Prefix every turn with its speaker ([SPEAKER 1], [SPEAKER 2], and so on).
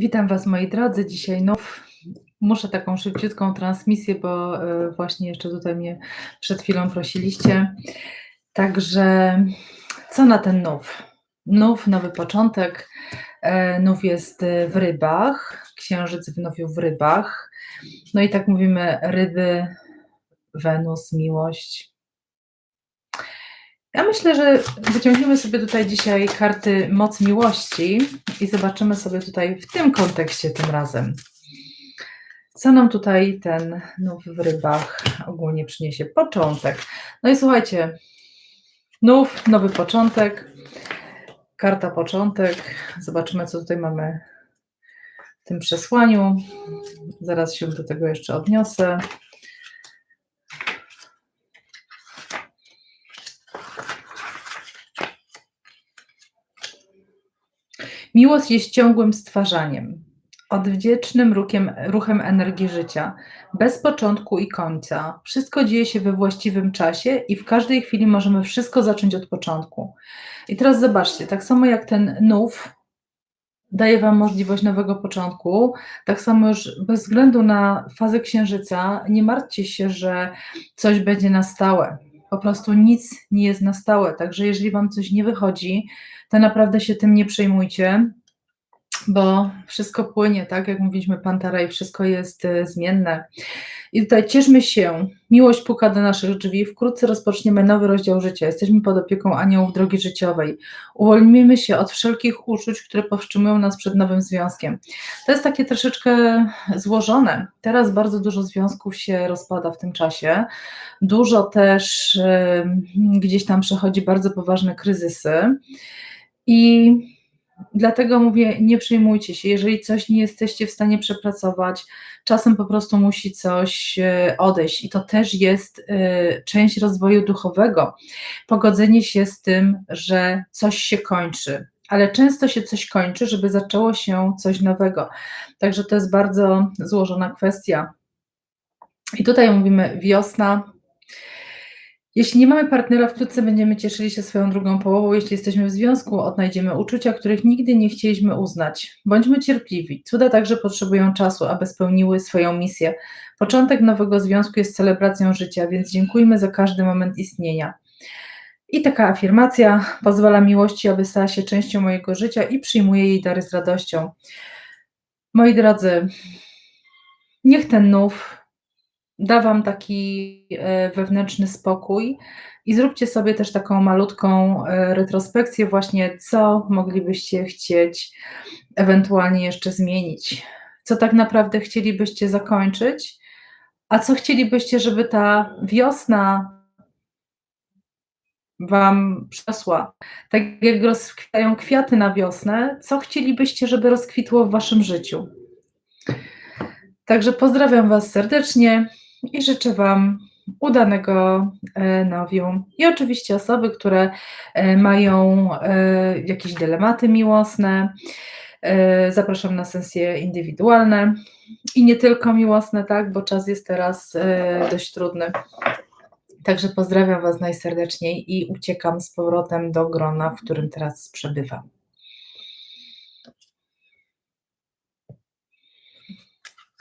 [SPEAKER 1] Witam Was moi drodzy. Dzisiaj nów muszę taką szybciutką transmisję, bo e, właśnie jeszcze tutaj mnie przed chwilą prosiliście. Także co na ten nów? Nów, nowy początek. E, Nów jest w rybach, księżyc w nowiu w rybach. No i tak mówimy ryby, Wenus, miłość. Ja myślę, że wyciągniemy sobie tutaj dzisiaj karty moc miłości i zobaczymy sobie tutaj w tym kontekście tym razem. Co nam tutaj ten nów w rybach ogólnie przyniesie? Początek. No i słuchajcie, nów, nowy początek, karta początek. Zobaczymy, co tutaj mamy w tym przesłaniu. Zaraz się do tego jeszcze odniosę. Miłość jest ciągłym stwarzaniem, odwdziecznym ruchem, ruchem energii życia, bez początku i końca. Wszystko dzieje się we właściwym czasie i w każdej chwili możemy wszystko zacząć od początku. I teraz zobaczcie, tak samo jak ten nów daje Wam możliwość nowego początku, tak samo już bez względu na fazę księżyca, nie martwcie się, że coś będzie na stałe. Po prostu nic nie jest na stałe. Także jeżeli Wam coś nie wychodzi, to naprawdę się tym nie przejmujcie, bo wszystko płynie, tak jak mówiliśmy Pantera i wszystko jest e, zmienne. I tutaj cieszmy się, miłość puka do naszych drzwi, wkrótce rozpoczniemy nowy rozdział życia, jesteśmy pod opieką aniołów drogi życiowej, uwolnimy się od wszelkich uczuć, które powstrzymują nas przed nowym związkiem. To jest takie troszeczkę złożone, teraz bardzo dużo związków się rozpada w tym czasie, dużo też gdzieś tam przechodzi bardzo poważne kryzysy. I Dlatego mówię, nie przejmujcie się, jeżeli coś nie jesteście w stanie przepracować, czasem po prostu musi coś e, odejść i to też jest e, część rozwoju duchowego. Pogodzenie się z tym, że coś się kończy, ale często się coś kończy, żeby zaczęło się coś nowego. Także to jest bardzo złożona kwestia. I tutaj mówimy wiosna, jeśli nie mamy partnera, wkrótce będziemy cieszyli się swoją drugą połową. Jeśli jesteśmy w związku, odnajdziemy uczucia, których nigdy nie chcieliśmy uznać. Bądźmy cierpliwi. Cuda także potrzebują czasu, aby spełniły swoją misję. Początek nowego związku jest celebracją życia, więc dziękujmy za każdy moment istnienia. I taka afirmacja pozwala miłości, aby stała się częścią mojego życia i przyjmuję jej dary z radością. Moi drodzy, niech ten nów da Wam taki e, wewnętrzny spokój i zróbcie sobie też taką malutką e, retrospekcję właśnie, co moglibyście chcieć ewentualnie jeszcze zmienić, co tak naprawdę chcielibyście zakończyć, a co chcielibyście, żeby ta wiosna Wam przesła. Tak jak rozkwitają kwiaty na wiosnę, co chcielibyście, żeby rozkwitło w Waszym życiu. Także pozdrawiam Was serdecznie i życzę Wam udanego e, nowiu. I oczywiście osoby, które e, mają e, jakieś dylematy miłosne, zapraszam na sesje indywidualne i nie tylko miłosne, tak, bo czas jest teraz dość trudny. Także pozdrawiam Was najserdeczniej i uciekam z powrotem do grona, w którym teraz przebywam.